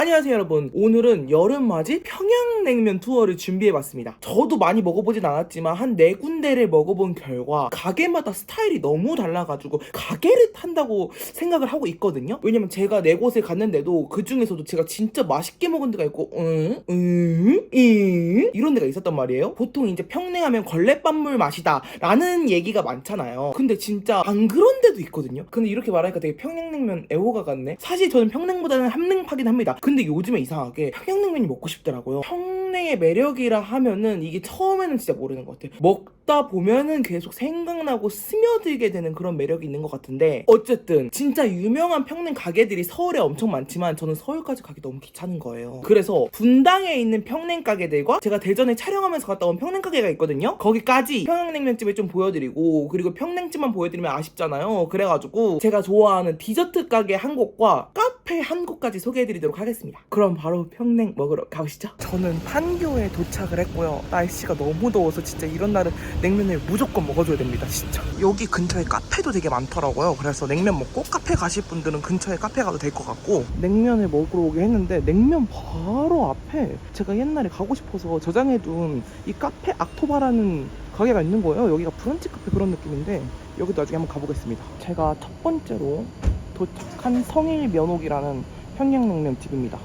안녕하세요 여러분. 오늘은 여름맞이 평양냉면 투어를 준비해봤습니다. 저도 많이 먹어보진 않았지만 한 네 군데를 먹어본 결과 가게마다 스타일이 너무 달라가지고 가게를 탄다고 생각을 하고 있거든요. 왜냐면 제가 네 곳에 갔는데도 그 중에서도 제가 진짜 맛있게 먹은 데가 있고 응? 응? 응? 이런 데가 있었단 말이에요. 보통 이제 평냉하면 걸레밥물 맛이다 라는 얘기가 많잖아요. 근데 진짜 안 그런 데도 있거든요. 근데 이렇게 말하니까 되게 평양냉면 애호가 같네. 사실 저는 평냉보다는 함냉파긴 합니다 근데 요즘에 이상하게 평양냉면이 먹고 싶더라고요. 평냉의 매력이라 하면은 이게 처음에는 진짜 모르는 것 같아요. 먹 다 보면은 계속 생각나고 스며들게 되는 그런 매력이 있는 것 같은데 어쨌든 진짜 유명한 평냉 가게들이 서울에 엄청 많지만 저는 서울까지 가기 너무 귀찮은 거예요. 그래서 분당에 있는 평냉 가게들과 제가 대전에 촬영하면서 갔다 온 평냉 가게가 있거든요. 거기까지 평양냉면집을 좀 보여드리고 그리고 평냉집만 보여드리면 아쉽잖아요. 그래가지고 제가 좋아하는 디저트 가게 한 곳과 카페 한 곳까지 소개해드리도록 하겠습니다. 그럼 바로 평냉 먹으러 가보시죠. 저는 판교에 도착을 했고요. 날씨가 너무 더워서 진짜 이런 날은 냉면을 무조건 먹어줘야 됩니다 진짜. 여기 근처에 카페도 되게 많더라고요. 그래서 냉면 먹고 카페 가실 분들은 근처에 카페 가도 될 것 같고. 냉면을 먹으러 오긴 했는데 냉면 바로 앞에 제가 옛날에 가고 싶어서 저장해둔 이 카페 악토바라는 가게가 있는 거예요. 여기가 브런치 카페 그런 느낌인데 여기도 나중에 한번 가보겠습니다. 제가 첫 번째로 도착한 성일 면옥이라는 평양냉면 집입니다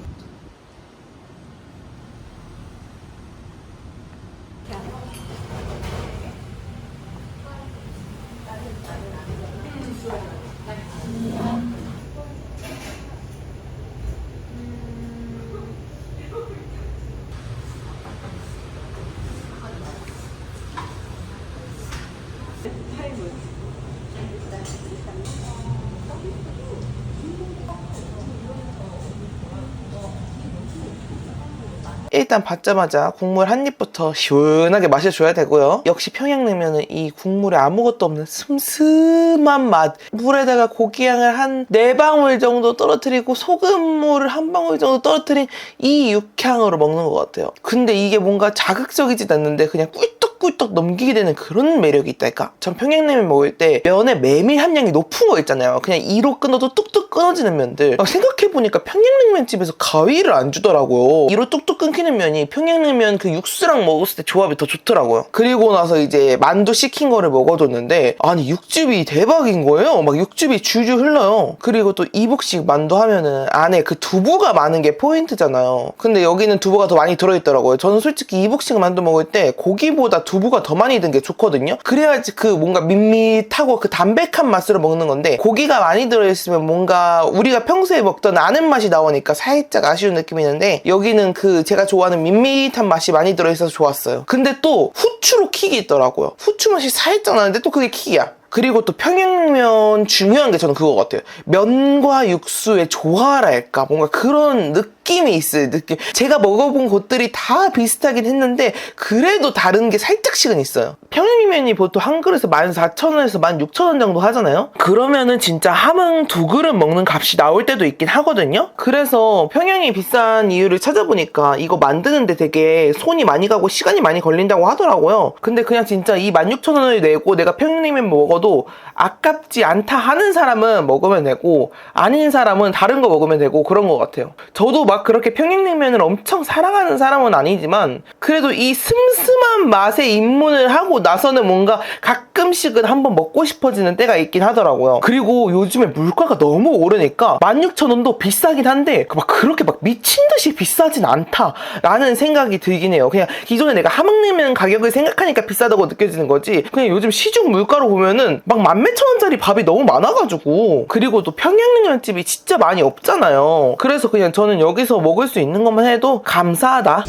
일단 받자마자 국물 한 입부터 시원하게 마셔줘야 되고요. 역시 평양냉면은 이 국물에 아무것도 없는 슴슴한 맛. 물에다가 고기향을 한 네 방울 정도 떨어뜨리고 소금물을 한 방울 정도 떨어뜨린 이 육향으로 먹는 것 같아요. 근데 이게 뭔가 자극적이진 않는데 그냥 꿀떡 꿀떡 넘기게 되는 그런 매력이 있달까? 전 평양냉면 먹을 때 면의 메밀 함량이 높은 거 있잖아요. 그냥 이로 끊어도 뚝뚝 끊어지는 면들. 막 생각해보니까 평양냉면 집에서 가위를 안 주더라고요. 이로 뚝뚝 끊기는 면이 평양냉면 그 육수랑 먹었을 때 조합이 더 좋더라고요. 그리고 나서 이제 만두 시킨 거를 먹어줬는데 아니 육즙이 대박인 거예요. 막 육즙이 줄줄 흘러요. 그리고 또 이북식 만두 하면은 안에 그 두부가 많은 게 포인트잖아요. 근데 여기는 두부가 더 많이 들어있더라고요. 저는 솔직히 이북식 만두 먹을 때 고기보다 두부가 더 많이 든 게 좋거든요. 그래야지 그 뭔가 밋밋하고 그 담백한 맛으로 먹는 건데 고기가 많이 들어있으면 뭔가 우리가 평소에 먹던 아는 맛이 나오니까 살짝 아쉬운 느낌이 있는데 여기는 그 제가 좋아하는 밋밋한 맛이 많이 들어있어서 좋았어요. 근데 또 후추로 킥이 있더라고요. 후추 맛이 살짝 나는데 또 그게 킥이야. 그리고 또 평양냉면 중요한 게 저는 그거 같아요. 면과 육수의 조화랄까 뭔가 그런 느낌 이 있어요. 느낌. 제가 먹어본 곳들이 다 비슷하긴 했는데 그래도 다른 게 살짝씩은 있어요. 평양냉면이 보통 한 그릇에 14,000원에서 16,000원 정도 하잖아요. 그러면은 진짜 함흥 두 그릇 먹는 값이 나올 때도 있긴 하거든요. 그래서 평양이 비싼 이유를 찾아보니까 이거 만드는데 되게 손이 많이 가고 시간이 많이 걸린다고 하더라고요. 근데 그냥 진짜 이 16,000원을 내고 내가 평양냉면 먹어도 아깝지 않다 하는 사람은 먹으면 되고 아닌 사람은 다른 거 먹으면 되고 그런 것 같아요. 저도 막 그렇게 평양냉면을 엄청 사랑하는 사람은 아니지만 그래도 이 슴슴한 맛에 입문을 하고 나서는 뭔가 가끔씩은 한번 먹고 싶어지는 때가 있긴 하더라고요. 그리고 요즘에 물가가 너무 오르니까 16,000원도 비싸긴 한데 막 그렇게 막 미친 듯이 비싸진 않다라는 생각이 들긴 해요. 그냥 기존에 내가 함흥냉면 가격을 생각하니까 비싸다고 느껴지는 거지. 그냥 요즘 시중 물가로 보면은 막 만몇천 원짜리 밥이 너무 많아가지고 그리고 또 평양냉면집이 진짜 많이 없잖아요. 그래서 그냥 저는 여기 서 먹을 수 있는 것만 해도 감사하다.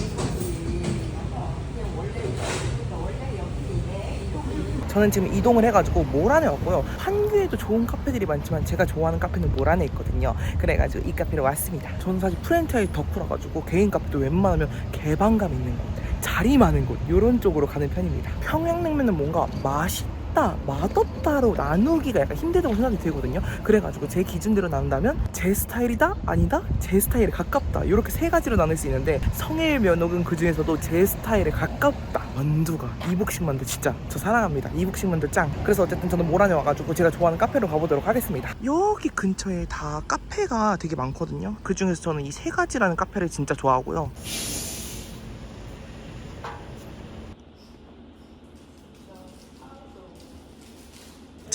저는 지금 이동을 해가지고 모란에 왔고요. 한교에도 좋은 카페들이 많지만 제가 좋아하는 카페는 모란에 있거든요. 그래가지고 이 카페로 왔습니다. 저는 사실 프랜차이즈 덕후라가지고 개인 카페도 웬만하면 개방감 있는 곳, 자리 많은 곳 이런 쪽으로 가는 편입니다. 평양냉면은 뭔가 맛 있 맵다, 맛없다로 나누기가 약간 힘들다고 생각이 들거든요. 그래가지고 제 기준대로 나눈다면 제 스타일이다, 아니다, 제 스타일에 가깝다 이렇게 세 가지로 나눌 수 있는데 성일 면옥은 그 중에서도 제 스타일에 가깝다. 만두가 이북식 만두 진짜 저 사랑합니다. 이북식 만두 짱. 그래서 어쨌든 저는 모란에 와가지고 제가 좋아하는 카페로 가보도록 하겠습니다. 여기 근처에 다 카페가 되게 많거든요. 그 중에서 저는 이 세 가지라는 카페를 진짜 좋아하고요.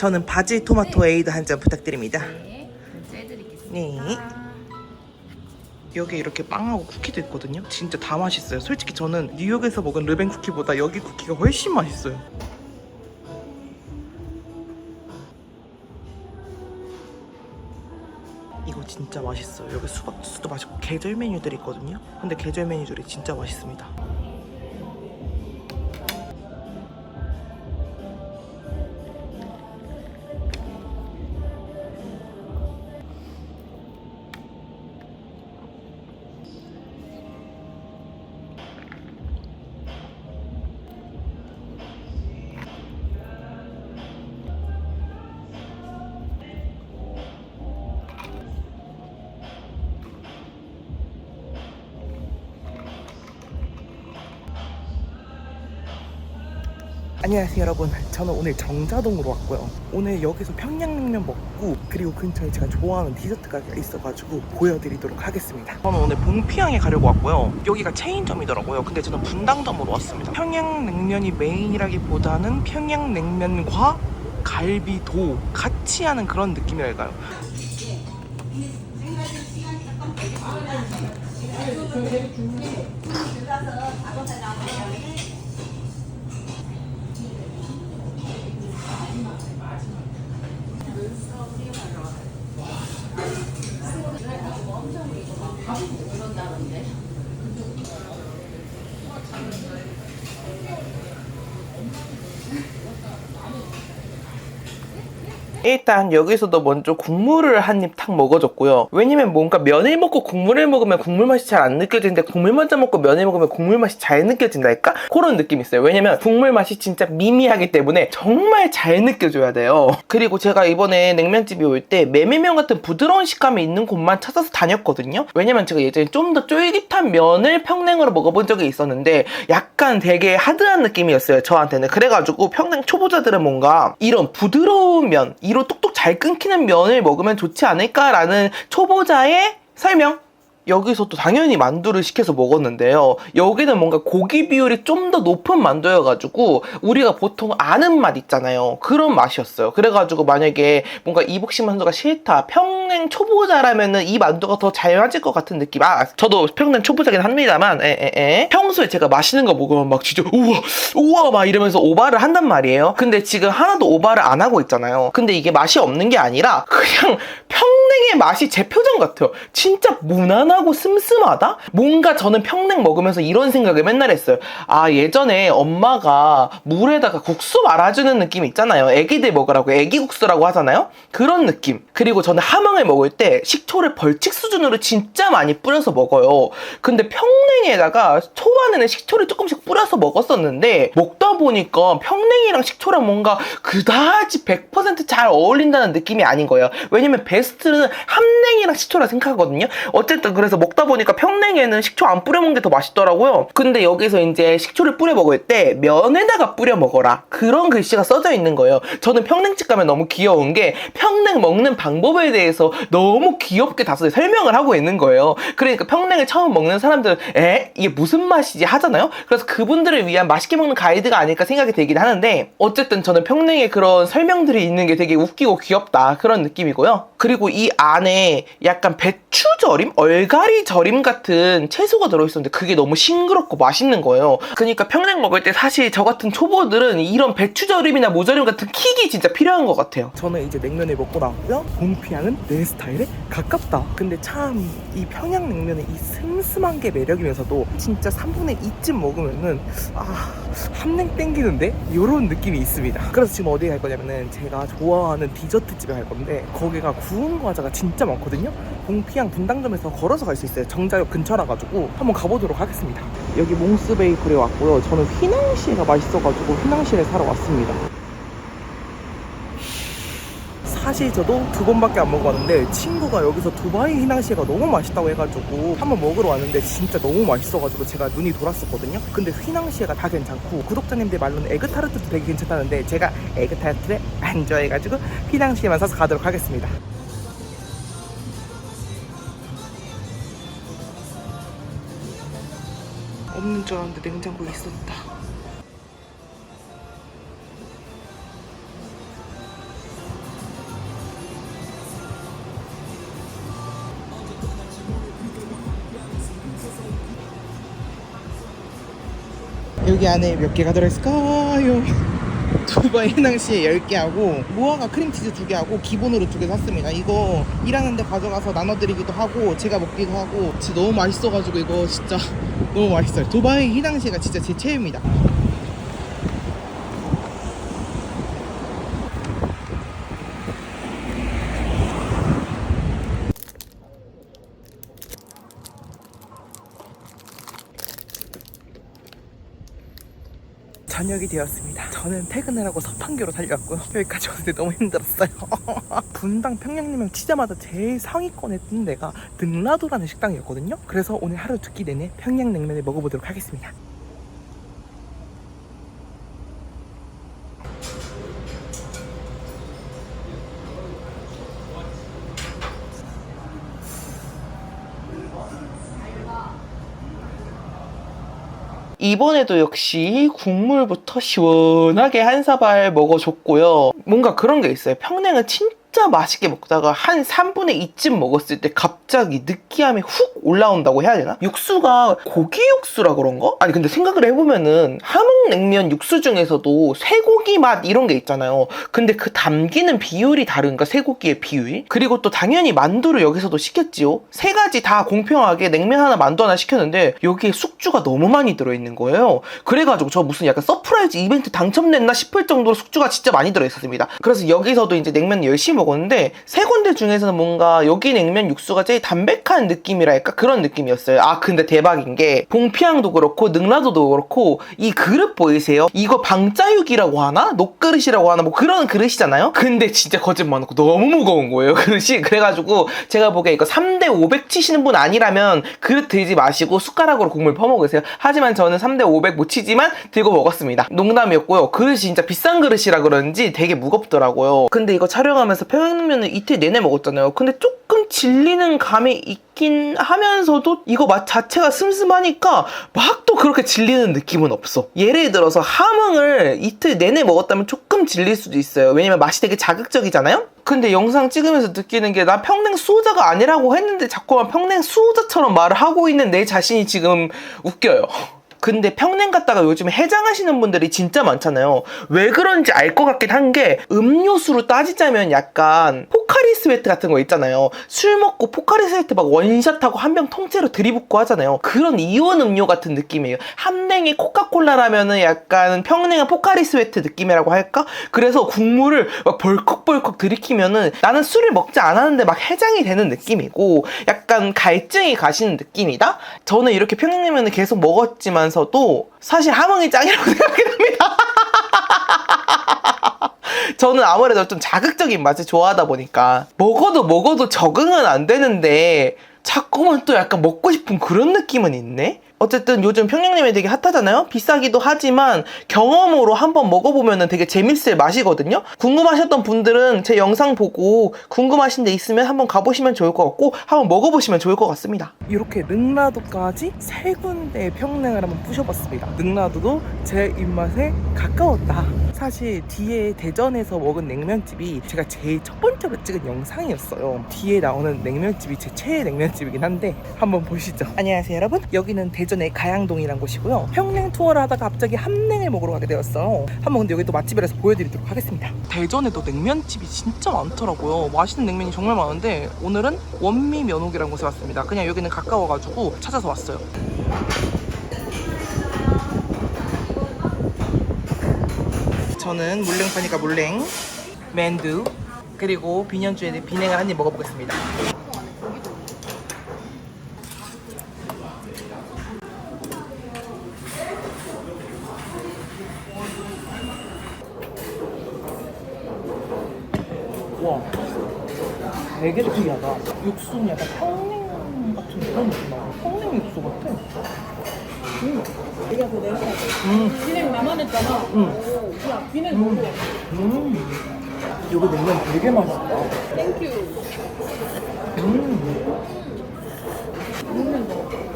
저는 바질 토마토 에이드 한 잔 부탁드립니다. 네, 결제해드리겠습니다. 네. 여기 이렇게 빵하고 쿠키도 있거든요. 진짜 다 맛있어요. 솔직히 저는 뉴욕에서 먹은 르벤 쿠키보다 여기 쿠키가 훨씬 맛있어요. 이거 진짜 맛있어요. 여기 수박 주스도 맛있고 계절 메뉴들이 있거든요. 근데 계절 메뉴들이 진짜 맛있습니다. 안녕하세요 여러분. 저는 오늘 정자동으로 왔고요. 오늘 여기서 평양냉면 먹고 그리고 근처에 제가 좋아하는 디저트 가게가 있어가지고 보여드리도록 하겠습니다. 저는 오늘 봉피항에 가려고 왔고요. 여기가 체인점이더라고요. 근데 저는 분당점으로 왔습니다. 평양냉면이 메인이라기보다는 평양냉면과 갈비도 같이 하는 그런 느낌이랄까요 일단 여기서도 먼저 국물을 한 입 탁 먹어줬고요. 왜냐면 뭔가 면을 먹고 국물을 먹으면 국물 맛이 잘 안 느껴지는데 국물 먼저 먹고 면을 먹으면 국물 맛이 잘 느껴진달까? 그런 느낌이 있어요. 왜냐면 국물 맛이 진짜 미미하기 때문에 정말 잘 느껴져야 돼요. 그리고 제가 이번에 냉면집에 올 때 메밀면 같은 부드러운 식감이 있는 곳만 찾아서 다녔거든요. 왜냐면 제가 예전에 좀 더 쫄깃한 면을 평냉으로 먹어본 적이 있었는데 약간 되게 하드한 느낌이었어요. 저한테는. 그래가지고 평냉 초보자들은 뭔가 이런 부드러운 면, 이로 뚝뚝 잘 끊기는 면을 먹으면 좋지 않을까라는 초보자의 설명. 여기서도 당연히 만두를 시켜서 먹었는데요. 여기는 뭔가 고기 비율이 좀 더 높은 만두여가지고 우리가 보통 아는 맛 있잖아요. 그런 맛이었어요. 그래가지고 만약에 뭔가 이북식 만두가 싫다, 평냉 초보자라면은 이 만두가 더 잘 맞을 것 같은 느낌. 아, 저도 평냉 초보자긴 합니다만, 에 에 에. 평소에 제가 맛있는 거 먹으면 막 진짜 우와, 우와 막 이러면서 오바를 한단 말이에요. 근데 지금 하나도 오바를 안 하고 있잖아요. 근데 이게 맛이 없는 게 아니라 그냥 평냉의 맛이 제 표정 같아요. 진짜 무난하고 슴슴하다? 뭔가 저는 평냉 먹으면서 이런 생각을 맨날 했어요. 아, 예전에 엄마가 물에다가 국수 말아주는 느낌 있잖아요. 애기들 먹으라고 애기국수라고 하잖아요. 그런 느낌. 그리고 저는 함흥을 먹을 때 식초를 벌칙 수준으로 진짜 많이 뿌려서 먹어요. 근데 평냉에다가 초반에는 식초를 조금씩 뿌려서 먹었었는데 먹다 보니까 평냉이랑 식초랑 뭔가 그다지 100%잘 어울린다는 느낌이 아닌 거예요. 왜냐면 베스트는 함냉이랑 식초라 생각하거든요. 어쨌든 그래서 먹다 보니까 평냉에는 식초 안 뿌려 먹는 게 더 맛있더라고요. 근데 여기서 이제 식초를 뿌려 먹을 때 면에다가 뿌려 먹어라. 그런 글씨가 써져 있는 거예요. 저는 평냉집 가면 너무 귀여운 게 평냉 먹는 방법에 대해서 너무 귀엽게 다소 설명을 하고 있는 거예요. 그러니까 평냉을 처음 먹는 사람들은 에? 이게 무슨 맛이지 하잖아요. 그래서 그분들을 위한 맛있게 먹는 가이드가 아닐까 생각이 들긴 하는데 어쨌든 저는 평냉에 그런 설명들이 있는 게 되게 웃기고 귀엽다 그런 느낌이고요. 그리고 이 안에 약간 배추 절임, 얼갈이 절임 같은 채소가 들어있었는데 그게 너무 싱그럽고 맛있는 거예요. 그러니까 평냉 먹을 때 사실 저 같은 초보들은 이런 배추 절임이나 모절임 같은 킥이 진짜 필요한 것 같아요. 저는 이제 냉면을 먹고 나왔고요. 봉피향은 내 스타일에 가깝다. 근데 참 이 평양냉면의 이 슴슴한 게 매력이면서도 진짜 3분의 2쯤 먹으면은 아 함냉 땡기는데 이런 느낌이 있습니다. 그래서 지금 어디에 갈 거냐면은 제가 좋아하는 디저트 집에 갈 건데 거기가 구운 과자가 진짜 많거든요. 봉피향 분당점에서 걸어서 갈 수 있어요. 정자역 근처라 가지고 한번 가보도록 하겠습니다. 여기 몽스 베이커리에 왔고요. 저는 휘낭시에가 맛있어가지고 휘낭시에 사러 왔습니다. 사실 저도 두 번밖에 안 먹어봤는데 친구가 여기서 두바이 휘낭시에가 너무 맛있다고 해가지고 한번 먹으러 왔는데 진짜 너무 맛있어가지고 제가 눈이 돌았었거든요. 근데 휘낭시에가 다 괜찮고 구독자님들 말로는 에그타르트도 되게 괜찮다는데 제가 에그타르트를 안 좋아해가지고 휘낭시에만 사서 가도록 하겠습니다. 없는 줄 알았는데 냉장고에 있었다. 여기 안에 몇 개가 들어있을까요? 두바이 해낭시에 10개 하고 무화과 크림치즈 2개 하고 기본으로 2개 샀습니다. 이거 일하는데 가져가서 나눠드리기도 하고 제가 먹기도 하고 진짜 너무 맛있어가지고 이거 진짜 너무 맛있어요. 두바이 해낭시가 진짜 제 최애입니다 저녁이 되었습니다. 저는 퇴근을 하고 서판교로 달려왔고요. 여기까지 오는데 너무 힘들었어요. 분당 평양냉면 치자마자 제일 상위권에 뜬 데가 능라도라는 식당이었거든요. 그래서 오늘 하루 두 끼 내내 평양냉면을 먹어보도록 하겠습니다. 이번에도 역시 국물부터 시원하게 한 사발 먹어줬고요. 뭔가 그런 게 있어요. 평냉은 진짜 맛있게 먹다가 한 3분의 2쯤 먹었을 때 갑자기 느끼함이 훅 올라온다고 해야 되나? 육수가 고기 육수라 그런가? 아니 근데 생각을 해보면은 함흥냉면 육수 중에서도 쇠고기 맛 이런 게 있잖아요. 근데 그 담기는 비율이 다른가 쇠고기의 비율이? 그리고 또 당연히 만두를 여기서도 시켰지요. 세 가지 다 공평하게 냉면 하나 만두 하나 시켰는데 여기에 숙주가 너무 많이 들어있는 거예요. 그래가지고 저 무슨 약간 서프라이즈 이벤트 당첨됐나 싶을 정도로 숙주가 진짜 많이 들어있었습니다. 그래서 여기서도 이제 냉면 열심히 먹었는데 세 군데 중에서는 뭔가 여기 냉면 육수가 제일 담백한 느낌이랄까 그런 느낌이었어요. 아 근데 대박인 게 봉피앙도 그렇고 능라도도 그렇고 이 그릇 보이세요? 이거 방짜육이라고 하나? 녹그릇이라고 하나? 뭐 그런 그릇이잖아요? 근데 진짜 거짓말 않고 너무 무거운 거예요 그릇이 그래가지고 제가 보기에 이거 3대 500 치시는 분 아니라면 그릇 들지 마시고 숟가락으로 국물 퍼먹으세요. 하지만 저는 3대 500 못 치지만 들고 먹었습니다. 농담이었고요. 그릇이 진짜 비싼 그릇이라 그런지 되게 무겁더라고요. 근데 이거 촬영하면서 평양냉면을 이틀 내내 먹었잖아요. 근데 조금 질리는 감이 있긴 하면서도 이거 맛 자체가 슴슴하니까 막 또 그렇게 질리는 느낌은 없어. 예를 들어서 함흥을 이틀 내내 먹었다면 조금 질릴 수도 있어요. 왜냐면 맛이 되게 자극적이잖아요? 근데 영상 찍으면서 느끼는 게 나 평냉 수호자가 아니라고 했는데 자꾸만 평냉 수호자처럼 말을 하고 있는 내 자신이 지금 웃겨요. 근데 평냉 갔다가 요즘에 해장하시는 분들이 진짜 많잖아요. 왜 그런지 알 것 같긴 한 게 음료수로 따지자면 약간 포카리 스웨트 같은 거 있잖아요. 술 먹고 포카리 스웨트 막 원샷하고 한 병 통째로 들이붓고 하잖아요. 그런 이온 음료 같은 느낌이에요. 함냉이 코카콜라라면은 약간 평냉은 포카리 스웨트 느낌이라고 할까? 그래서 국물을 막 벌컥벌컥 들이키면은 나는 술을 먹지 않았는데 막 해장이 되는 느낌이고 약간 갈증이 가시는 느낌이다? 저는 이렇게 평양냉면을 계속 먹었지만 서도 사실 함흥이 짱이라고 생각이 듭니다. 저는 아무래도 좀 자극적인 맛을 좋아하다 보니까 먹어도 먹어도 적응은 안 되는데 자꾸만 또 약간 먹고 싶은 그런 느낌은 있네? 어쨌든 요즘 평양냉면이 되게 핫하잖아요? 비싸기도 하지만 경험으로 한번 먹어보면 되게 재밌을 맛이거든요? 궁금하셨던 분들은 제 영상 보고 궁금하신 데 있으면 한번 가보시면 좋을 것 같고 한번 먹어보시면 좋을 것 같습니다. 이렇게 능라도까지 세 군데의 평냉을 한번 부셔봤습니다. 능라도도 제 입맛에 가까웠다. 사실 뒤에 대전에서 먹은 냉면집이 제가 제일 첫 번째로 찍은 영상이었어요. 뒤에 나오는 냉면집이 제 최애 냉면집이긴 한데 한번 보시죠. 안녕하세요 여러분. 여기는 대전 의 가양동이란 곳이고요. 평냉 투어를 하다가 갑자기 함냉을 먹으러 가게 되었어요. 한번 근데 여기 또 맛집이라서 보여드리도록 하겠습니다. 대전에도 냉면집이 진짜 많더라고요. 맛있는 냉면이 정말 많은데 오늘은 원미 면옥이라는 곳에 왔습니다. 그냥 여기는 가까워가지고 찾아서 왔어요. 저는 물냉파니까 물냉, 맨두, 그리고 비년주에 비냉을 한 입 먹어보겠습니다. 되게 특이하다. 육수는 약간 평냉 같은 그런 느낌 나. 평냉 육수 같아. 음. 이게 그 냄새. 음. 비냉 했잖아. 음. 오, 야, 비냉 먹어. 음. 여기 냉면 되게 맛있다. 땡큐. 음.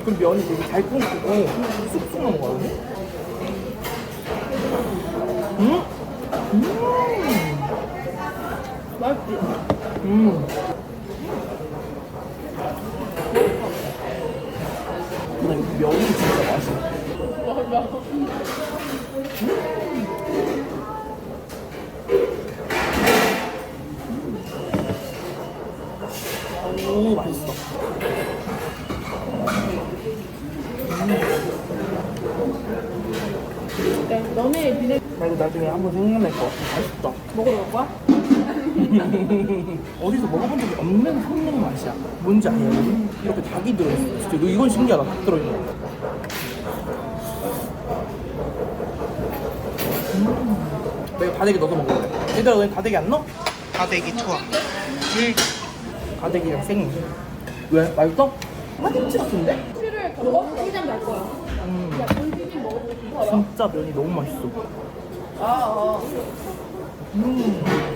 그럼 면이 되게 잘 끊기고 쑥쑥 넘어가네. 음. 맛있지? 음. 나 여기 면이 진짜 맛있어. 맞아. 오 맛있어. 네, 너네 나 이거 나중에 한번 생각날 것 같아. 맛있다. 먹으러 올 거야? 어디서 먹어본 적이 없는 성능 맛이야. 뭔지 아냐? 여기? 이렇게 닭이 들어있어. 진짜 이거- 이건 신기하다. 닭 들어있는 거. 음. 내가 다대기 넣어서 먹을래. 얘들아, 너 다대기 안 넣어? 다대기 투하. 다대기랑 생. 왜? 맛있어? 파김치 같은데? 술을 먹어? 꿀잠 날 거야. 음. 야, 먹어보고 싶어. 진짜 면이 너무 맛있어. 아, 아. 음.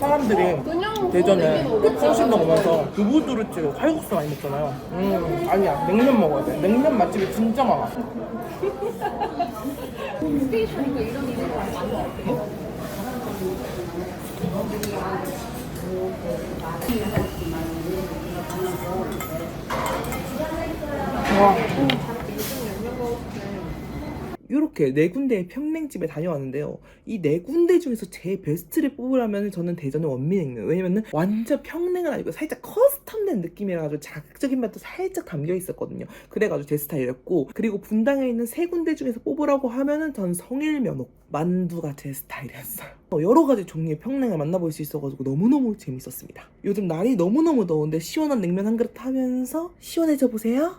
사람들이 대전에 먹어, 되게 꽃신당 먹어. 오면서 두부두루찌개 칼국수 많이 먹잖아요. 음 아니야 냉면 먹어야 돼. 냉면 맛집이 진짜 많아. 와. 이렇게 네 군데의 평냉집에 다녀왔는데요. 이 네 군데 중에서 제 베스트를 뽑으라면 저는 대전의 원미냉면. 왜냐면은 완전 평냉은 아니고 살짝 커스텀된 느낌이라가지고 자극적인 맛도 살짝 담겨 있었거든요. 그래가지고 제 스타일이었고 그리고 분당에 있는 세 군데 중에서 뽑으라고 하면은 전 성일면옥 만두가 제 스타일이었어요. 어, 여러 가지 종류의 평냉을 만나볼 수 있어가지고 너무너무 재밌었습니다. 요즘 날이 너무너무 더운데 시원한 냉면 한 그릇 하면서 시원해져 보세요.